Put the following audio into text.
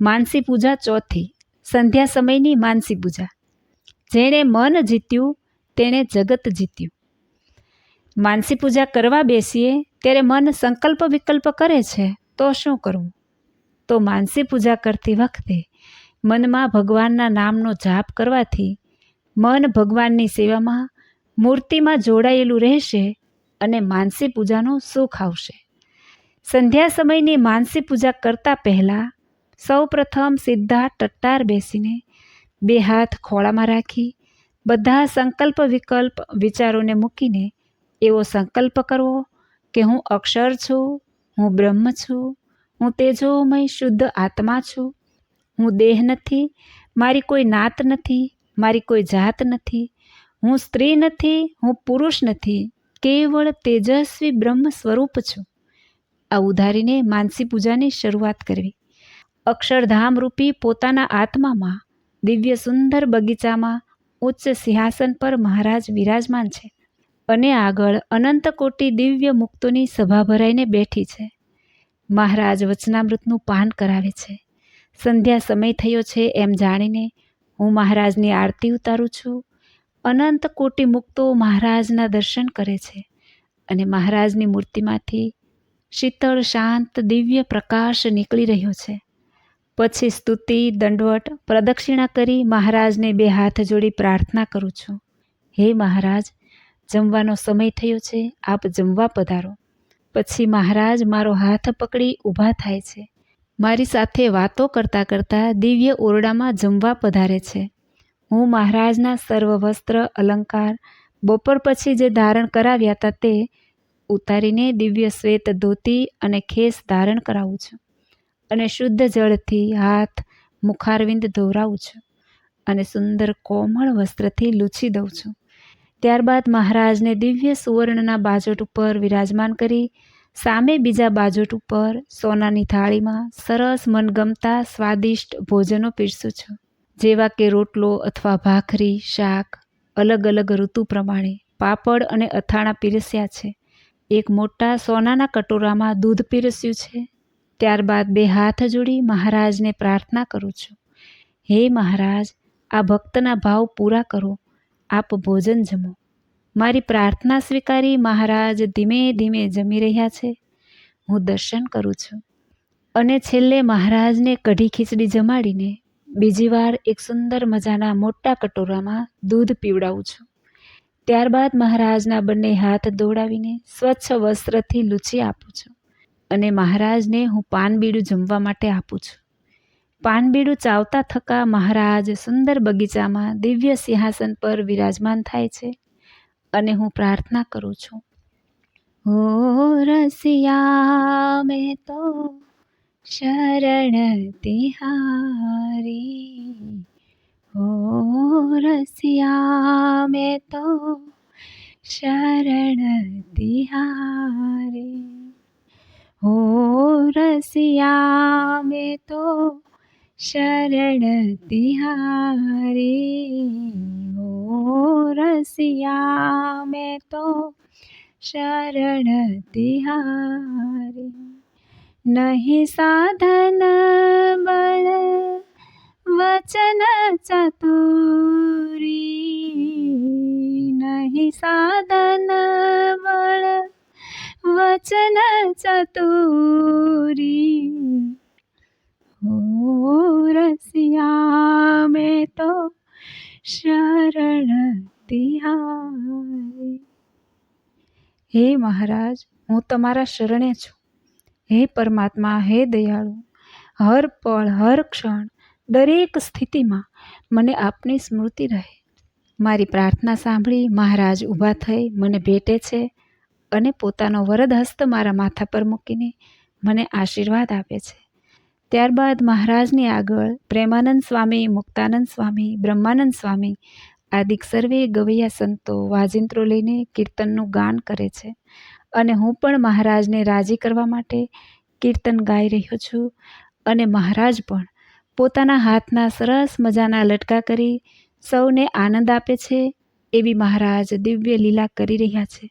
માનસી પૂજા ચોથી, સંધ્યા સમયની માનસી પૂજા. જેણે મન જીત્યું, તેણે જગત જીત્યું. માનસી પૂજા કરવા બેસીએ, ત્યારે મન સંકલ્પ વિકલ્પ કરે છે, તો શું કરવું? તો માનસી પૂજા કરતી વખતે મનમાં ભગવાનના નામનો જાપ કરવાથી મન ભગવાનની સેવામાં મૂર્તિમાં જોડાયેલું રહેશે અને માનસી પૂજાનું સુખ આવશે. સંધ્યા સમયની માનસી પૂજા કરતાં પહેલાં સૌ પ્રથમ સીધા ટટ્ટાર બેસીને બે હાથ ખોળામાં રાખી, બધા સંકલ્પ વિકલ્પ વિચારોને મૂકીને એવો સંકલ્પ કરવો કે હું અક્ષર છું, હું બ્રહ્મ છું, હું તેજોમય શુદ્ધ આત્મા છું. હું દેહ નથી, મારી કોઈ નાત નથી, મારી કોઈ જાત નથી. હું સ્ત્રી નથી, હું પુરુષ નથી, કેવળ તેજસ્વી બ્રહ્મ સ્વરૂપ છું. આ ઉધારીને માનસી પૂજાની શરૂઆત કરવી. અક્ષરધામ રૂપી પોતાના આત્મામાં, દિવ્ય સુંદર બગીચામાં ઉચ્ચ સિંહાસન પર મહારાજ વિરાજમાન છે અને આગળ અનંત કોટી દિવ્ય મુક્તોની સભા ભરાઈને બેઠી છે. મહારાજ વચનામૃતનું પાન કરાવે છે. સંધ્યા સમય થયો છે એમ જાણીને હું મહારાજની આરતી ઉતારું છું. અનંત કોટી મુક્તો મહારાજના દર્શન કરે છે અને મહારાજની મૂર્તિમાંથી શીતળ શાંત દિવ્ય પ્રકાશ નીકળી રહ્યો છે. પછી સ્તુતિ, દંડવટ, પ્રદક્ષિણા કરી મહારાજને બે હાથ જોડી પ્રાર્થના કરું છું. હે મહારાજ, જમવાનો સમય થયો છે, આપ જમવા પધારો. પછી મહારાજ મારો હાથ પકડી ઊભા થાય છે. મારી સાથે વાતો કરતાં કરતાં દિવ્ય ઓરડામાં જમવા પધારે છે. હું મહારાજના સર્વ વસ્ત્ર અલંકાર, બપોર પછી જે ધારણ કરાવ્યા હતા તે ઉતારીને દિવ્ય શ્વેત ધોતી અને ખેસ ધારણ કરાવું છું. અને શુદ્ધ જળથી હાથ મુખારવિંદ ધોરાવું છું અને સુંદર કોમળ વસ્ત્રથી લૂછી દઉં છું. ત્યારબાદ મહારાજને દિવ્ય સુવર્ણના બાજોટ ઉપર વિરાજમાન કરી, સામે બીજા બાજોટ ઉપર સોનાની થાળીમાં સરસ મનગમતા સ્વાદિષ્ટ ભોજનો પીરસું છું. જેવા કે રોટલો અથવા ભાખરી, શાક, અલગ અલગ ઋતુ પ્રમાણે પાપડ અને અથાણા પીરસ્યા છે. એક મોટા સોનાના કટોરામાં દૂધ પીરસ્યું છે. ત્યારબાદ બે હાથ જોડી મહારાજને પ્રાર્થના કરું છું. હે મહારાજ, આ ભક્તના ભાવ પૂરા કરો. આપ ભોજન જમો. મારી પ્રાર્થના સ્વીકારી મહારાજ ધીમે ધીમે જમી રહ્યા છે. હું દર્શન કરું છું. અને છેલ્લે મહારાજને કઢી ખીચડી જમાડીને બીજી વાર એક સુંદર મજાના મોટા કટોરામાં દૂધ પીવડાવું છું. ત્યારબાદ મહારાજના બંને હાથ દોડાવીને સ્વચ્છ વસ્ત્રથી લૂછી આપું છું. અને મહારાજને હું પાનબીડું જમવા માટે આપું છું. પાનબીડું ચાવતા થકા મહારાજ સુંદર બગીચામાં દિવ્ય સિંહાસન પર વિરાજમાન થાય છે અને હું પ્રાર્થના કરું છું. હો રસિયા, મેં તો શરણ તિહારી. હો રસિયા, મેં તો શરણ તિહારી રસિયા મેં તો શરણ તિહારી હો રસિયા મેં તો શરણ તિહારી નહીં સાધન બળ વચન ચતુરી નહીં સાધન બળ વચન ચતુરી હો રસિયા મેં તો શરણ તિહારી હે મહારાજ હું તમારા શરણે છું. હે પરમાત્મા, હે દયાળુ, હર પળ, હર ક્ષણ, દરેક સ્થિતિમાં મને આપની સ્મૃતિ રહે. મારી પ્રાર્થના સાંભળી મહારાજ ઊભા થઈ, મને ભેટે છે. અને પોતાનો વરદ હસ્ત મારા માથા પર મૂકીને મને આશીર્વાદ આપે છે. ત્યારબાદ મહારાજની આગળ પ્રેમાનંદ સ્વામી, મુક્તાનંદ સ્વામી, બ્રહ્માનંદ સ્વામી આદિક સર્વે ગવૈયા સંતો વાજિંત્રો લઈને કીર્તનનું ગાન કરે છે. અને હું પણ મહારાજને રાજી કરવા માટે કીર્તન ગાઈ રહ્યો છું અને મહારાજ પણ પોતાના હાથના સરસ મજાના લટકા કરી સૌને આનંદ આપે છે એવી મહારાજ દિવ્ય લીલા કરી રહ્યા છે.